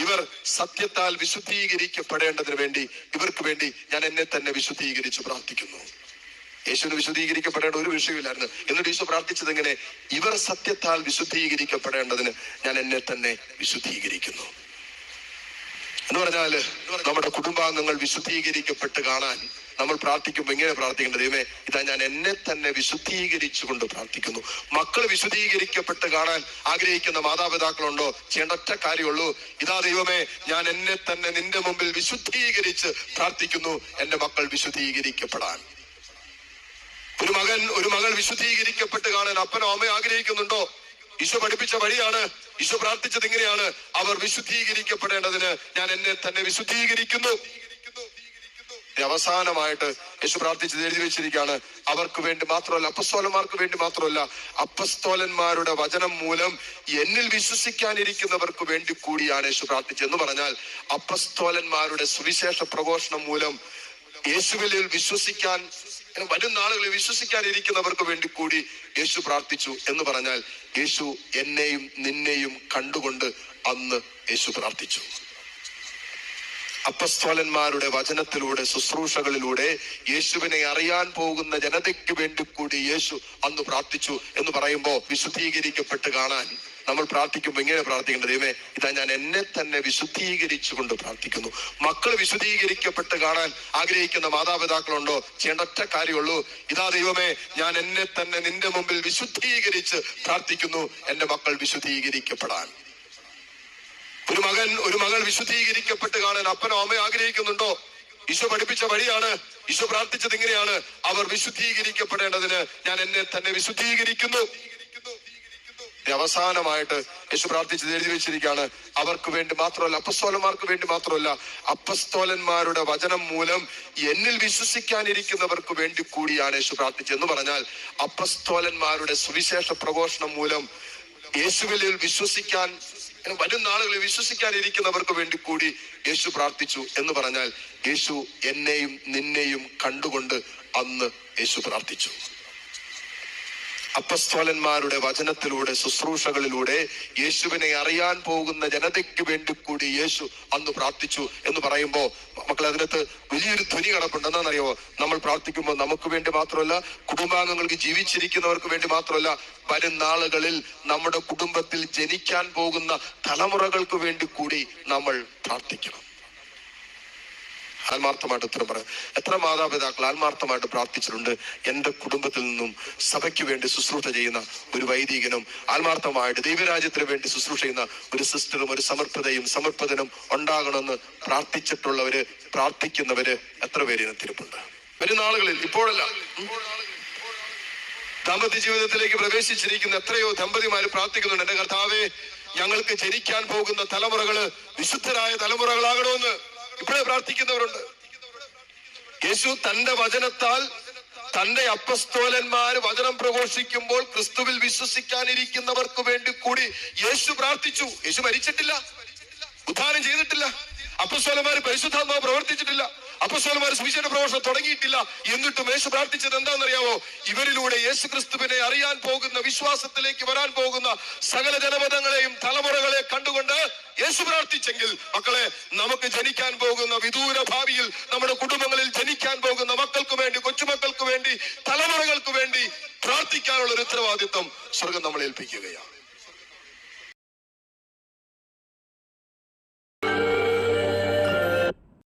ഇവർ സത്യത്താൽ വിശുദ്ധീകരിക്കപ്പെടേണ്ടതിന് വേണ്ടി ഇവർക്ക് വേണ്ടി ഞാൻ എന്നെ തന്നെ വിശുദ്ധീകരിച്ച് പ്രാർത്ഥിക്കുന്നു. യേശുവിന് വിശുദ്ധീകരിക്കപ്പെടേണ്ട ഒരു വിഷയമില്ലായിരുന്നു. എന്നിട്ട് ഈശോ പ്രാർത്ഥിച്ചത് എങ്ങനെ? ഇവർ സത്യത്താൽ വിശുദ്ധീകരിക്കപ്പെടേണ്ടതിന് ഞാൻ എന്നെ തന്നെ വിശുദ്ധീകരിക്കുന്നു. എന്ന് പറഞ്ഞാൽ നമ്മുടെ കുടുംബാംഗങ്ങൾ വിശുദ്ധീകരിക്കപ്പെട്ട് കാണാൻ നമ്മൾ പ്രാർത്ഥിക്കുമ്പോൾ എങ്ങനെ പ്രാർത്ഥിക്കേണ്ടത്? ദൈവമേ ഇതാ ഞാൻ എന്നെ തന്നെ വിശുദ്ധീകരിച്ചുകൊണ്ട് പ്രാർത്ഥിക്കുന്നു. മക്കൾ വിശുദ്ധീകരിക്കപ്പെട്ട് കാണാൻ ആഗ്രഹിക്കുന്ന മാതാപിതാക്കളുണ്ടോ? ചെയ്യേണ്ട ഒറ്റ കാര്യമുള്ളൂ. ഇതാ ദൈവമേ ഞാൻ എന്നെ തന്നെ നിന്റെ മുമ്പിൽ വിശുദ്ധീകരിച്ച് പ്രാർത്ഥിക്കുന്നു. എന്റെ മക്കൾ വിശുദ്ധീകരിക്കപ്പെടാൻ. ഒരു മകൻ ഒരു മകൾ വിശുദ്ധീകരിക്കപ്പെട്ട് കാണാൻ അപ്പനോ അമ്മയോ ആഗ്രഹിക്കുന്നുണ്ടോ? ഈശോ പഠിപ്പിച്ച വഴിയാണ്. ഈശോ പ്രാർത്ഥിച്ചത് ഇങ്ങനെയാണ്. അവർ വിശുദ്ധീകരിക്കപ്പെടേണ്ടതിന് ഞാൻ എന്നെ തന്നെ വിശുദ്ധീകരിക്കുന്നു. അവസാനമായിട്ട് യേശു പ്രാർത്ഥിച്ചത് എഴുതി വെച്ചിരിക്കുകയാണ്. അവർക്ക് വേണ്ടി മാത്രമല്ല അപ്പസ്തോലന്മാർക്ക് വേണ്ടി മാത്രമല്ല അപ്പസ്തോലന്മാരുടെ വചനം മൂലം എന്നിൽ വിശ്വസിക്കാനിരിക്കുന്നവർക്ക് വേണ്ടി കൂടിയാണ് യേശു പ്രാർത്ഥിച്ചത് എന്ന് പറഞ്ഞാൽ അപ്പസ്തോലന്മാരുടെ സുവിശേഷ പ്രഘോഷണം മൂലം യേശുവിൽ വിശ്വസിക്കാൻ വരും നാളുകളിൽ വിശ്വസിക്കാനിരിക്കുന്നവർക്ക് വേണ്ടി കൂടി യേശു പ്രാർത്ഥിച്ചു എന്ന് പറഞ്ഞാൽ യേശു എന്നെയും നിന്നെയും കണ്ടുകൊണ്ട് അന്ന് യേശു പ്രാർത്ഥിച്ചു. അപ്പസ്തോലന്മാരുടെ വചനത്തിലൂടെ ശുശ്രൂഷകളിലൂടെ യേശുവിനെ അറിയാൻ പോകുന്ന ജനതയ്ക്ക് വേണ്ടി കൂടി യേശു അന്ന് പ്രാർത്ഥിച്ചു എന്ന് പറയുമ്പോൾ വിശുദ്ധീകരിക്കപ്പെട്ട് കാണാൻ നമ്മൾ പ്രാർത്ഥിക്കുമ്പോൾ ഇങ്ങനെ പ്രാർത്ഥിക്കേണ്ട. ദൈവമേ ഇതാ ഞാൻ എന്നെ തന്നെ വിശുദ്ധീകരിച്ചുകൊണ്ട് പ്രാർത്ഥിക്കുന്നു. മക്കൾ വിശുദ്ധീകരിക്കപ്പെട്ട് കാണാൻ ആഗ്രഹിക്കുന്ന മാതാപിതാക്കളുണ്ടോ? ചെയ്യേണ്ട ഒറ്റ കാര്യമുള്ളൂ. ഇതാ ദൈവമേ ഞാൻ എന്നെ തന്നെ നിന്റെ മുമ്പിൽ വിശുദ്ധീകരിച്ച് പ്രാർത്ഥിക്കുന്നു. എന്റെ മക്കൾ വിശുദ്ധീകരിക്കപ്പെടാൻ. ഒരു മകൻ ഒരു മകൾ വിശുദ്ധീകരിക്കപ്പെട്ട് കാണാൻ അപ്പനോ അമ്മയോ ആഗ്രഹിക്കുന്നുണ്ടോ? ഈശോ പഠിപ്പിച്ച വഴിയാണ്. ഈശോ പ്രാർത്ഥിച്ചത് ഇങ്ങനെയാണ്. അവർ വിശുദ്ധീകരിക്കപ്പെടേണ്ടതിന് ഞാൻ എന്നെ തന്നെ വിശുദ്ധീകരിക്കുന്നു. അവസാനമായിട്ട് യേശു പ്രാർത്ഥിച്ചത് എഴുതി വെച്ചിരിക്കുകയാണ്. അവർക്ക് വേണ്ടി മാത്രമല്ല അപ്പസ്തോലന്മാർക്ക് വേണ്ടി മാത്രമല്ല അപ്പസ്തോലന്മാരുടെ വചനം മൂലം എന്നിൽ വിശ്വസിക്കാനിരിക്കുന്നവർക്ക് വേണ്ടി കൂടിയാണ് യേശു പ്രാർത്ഥിച്ചത് എന്ന് പറഞ്ഞാൽ അപ്പസ്തോലന്മാരുടെ സുവിശേഷ പ്രഘോഷണം മൂലം യേശുവിൽ വിശ്വസിക്കാൻ വരും നാളുകളിൽ വിശ്വസിക്കാനിരിക്കുന്നവർക്ക് വേണ്ടി കൂടി യേശു പ്രാർത്ഥിച്ചു എന്ന് പറഞ്ഞാൽ യേശു എന്നെയും നിന്നെയും കണ്ടുകൊണ്ട് അന്ന് യേശു പ്രാർത്ഥിച്ചു. അപ്പസ്തോലന്മാരുടെ വചനത്തിലൂടെ ശുശ്രൂഷകളിലൂടെ യേശുവിനെ അറിയാൻ പോകുന്ന ജനതയ്ക്ക് വേണ്ടി കൂടി യേശു അന്ന് പ്രാർത്ഥിച്ചു എന്ന് പറയുമ്പോൾ മക്കൾ അതിനകത്ത് വലിയൊരു ധ്വനി കടപ്പുണ്ട്. എന്താണെന്നറിയോ? നമ്മൾ പ്രാർത്ഥിക്കുമ്പോൾ നമുക്ക് വേണ്ടി മാത്രമല്ല കുടുംബാംഗങ്ങൾക്ക് ജീവിച്ചിരിക്കുന്നവർക്ക് വേണ്ടി മാത്രമല്ല വരും നാളുകളിൽ നമ്മുടെ കുടുംബത്തിൽ ജനിക്കാൻ പോകുന്ന തലമുറകൾക്ക് വേണ്ടി കൂടി നമ്മൾ പ്രാർത്ഥിക്കണം. ആത്മാർത്ഥമായിട്ട് ഉത്തരം പറയാം. എത്ര മാതാപിതാക്കൾ ആത്മാർത്ഥമായിട്ട് പ്രാർത്ഥിച്ചിട്ടുണ്ട്. എന്റെ കുടുംബത്തിൽ നിന്നും സഭയ്ക്ക് വേണ്ടി ശുശ്രൂഷ ചെയ്യുന്ന ഒരു വൈദികനും ആത്മാർത്ഥമായിട്ട് ദൈവരാജ്യത്തിന് വേണ്ടി ശുശ്രൂഷ ചെയ്യുന്ന ഒരു സിസ്റ്ററും ഒരു സമർപ്പിതയും സമർപ്പതനും ഉണ്ടാകണമെന്ന് പ്രാർത്ഥിച്ചിട്ടുള്ളവര് പ്രാർത്ഥിക്കുന്നവര് എത്ര പേര് ഇനത്തിരിപ്പുണ്ട്? വരും നാളുകളിൽ ഇപ്പോഴല്ല. ദമ്പതി ജീവിതത്തിലേക്ക് പ്രവേശിച്ചിരിക്കുന്ന എത്രയോ ദമ്പതിമാര് പ്രാർത്ഥിക്കുന്നുണ്ട്. എന്റെ കർത്താവേ ഞങ്ങൾക്ക് ജനിക്കാൻ പോകുന്ന തലമുറകൾ വിശുദ്ധരായ തലമുറകളാകണമെന്ന്. ഇപ്പോഴേ പ്രാർത്ഥിക്കുന്നവരുണ്ട്. യേശു തന്റെ വചനത്താൽ തന്റെ അപ്പസ്തോലന്മാർ വചനം പ്രഘോഷിക്കുമ്പോൾ ക്രിസ്തുവിൽ വിശ്വസിക്കാനിരിക്കുന്നവർക്ക് വേണ്ടി കൂടി യേശു പ്രാർത്ഥിച്ചു. യേശു മരിച്ചിട്ടില്ല. ഉദ്ധാനം ചെയ്തിട്ടില്ല. അപ്പസ്തോലന്മാർ പരിശുദ്ധാത്മാവ് പ്രവർത്തിച്ചിട്ടില്ല. അപ്പസ്തോലന്മാര് സുവിശേഷ പ്രഭാഷണം തുടങ്ങിയിട്ടില്ല. എന്നിട്ടും യേശു പ്രാർത്ഥിച്ചത് എന്താണെന്നറിയാവോ? ഇവരിലൂടെ യേശു ക്രിസ്തുവിനെ അറിയാൻ പോകുന്ന വിശ്വാസത്തിലേക്ക് വരാൻ പോകുന്ന സകല ജനപദങ്ങളെയും തലമുറകളെ കണ്ടുകൊണ്ട് യേശു പ്രാർത്ഥിച്ചെങ്കിൽ മക്കളെ നമുക്ക് ജനിക്കാൻ പോകുന്ന വിദൂര ഭാവിയിൽ നമ്മുടെ കുടുംബങ്ങളിൽ ജനിക്കാൻ പോകുന്ന മക്കൾക്ക് വേണ്ടി കൊച്ചുമക്കൾക്ക് വേണ്ടി തലമുറകൾക്ക് വേണ്ടി പ്രാർത്ഥിക്കാനുള്ള ഒരു ഉത്തരവാദിത്വം സ്വർഗം നമ്മളെ ഏൽപ്പിക്കുകയാണ്.